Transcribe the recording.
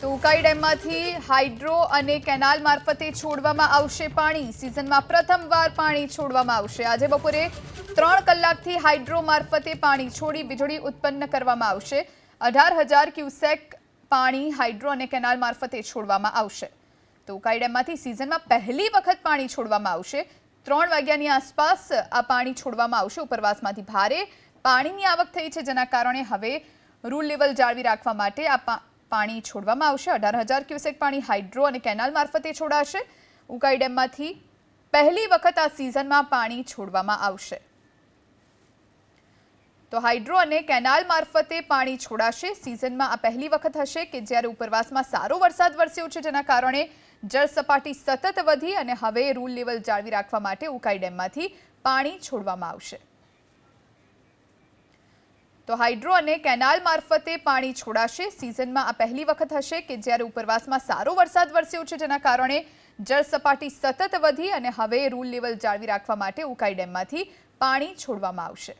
તો ઉકાઈ ડેમમાંથી હાઇડ્રો અને કેનાલ મારફતે છોડવામાં આવશે પાણી. સિઝનમાં પ્રથમવાર પાણી છોડવામાં આવશે. આજે બપોરે ત્રણ કલાકથી હાઇડ્રો મારફતે પાણી છોડી વીજળી ઉત્પન્ન કરવામાં આવશે. અઢાર હજાર ક્યુસેક પાણી હાઇડ્રો અને કેનાલ મારફતે છોડવામાં આવશે. તો ઉકાઈ ડેમમાંથી સિઝનમાં પહેલી વખત પાણી છોડવામાં આવશે. ત્રણ વાગ્યાની આસપાસ આ પાણી છોડવામાં આવશે. ઉપરવાસમાંથી ભારે પાણીની આવક થઈ છે. જેના કારણે હવે રૂલ લેવલ જાળવી રાખવા માટે આ પાણી છોડવામાં આવશે. અઢાર હજાર ક્યુસેક પાણી હાઇડ્રો અને કેનાલ મારફતે છોડાશે. ઉકાઈ ડેમમાંથી પહેલી વખત આ સિઝનમાં પાણી છોડવામાં આવશે. તો હાઇડ્રો અને કેનાલ મારફતે પાણી છોડાશે. સિઝનમાં આ પહેલી વખત હશે કે જ્યારે ઉપરવાસમાં સારો વરસાદ વરસ્યો છે, જેના કારણે જળ સપાટી સતત વધી અને હવે રૂલ લેવલ જાળવી રાખવા માટે ઉકાઈ ડેમમાંથી પાણી છોડવામાં આવશે. તો હાઇડ્રો અને કેનાલ મારફતે પાણી છોડાશે. સિઝનમાં આ પહેલી વખત હશે કે જ્યારે ઉપરવાસમાં સારો વરસાદ વરસ્યો છે જેના કારણે જળ સપાટી સતત વધી અને હવે રૂલ લેવલ જાળવી રાખવા માટે ઉકાઈ ડેમમાંથી પાણી છોડવામાં આવશે.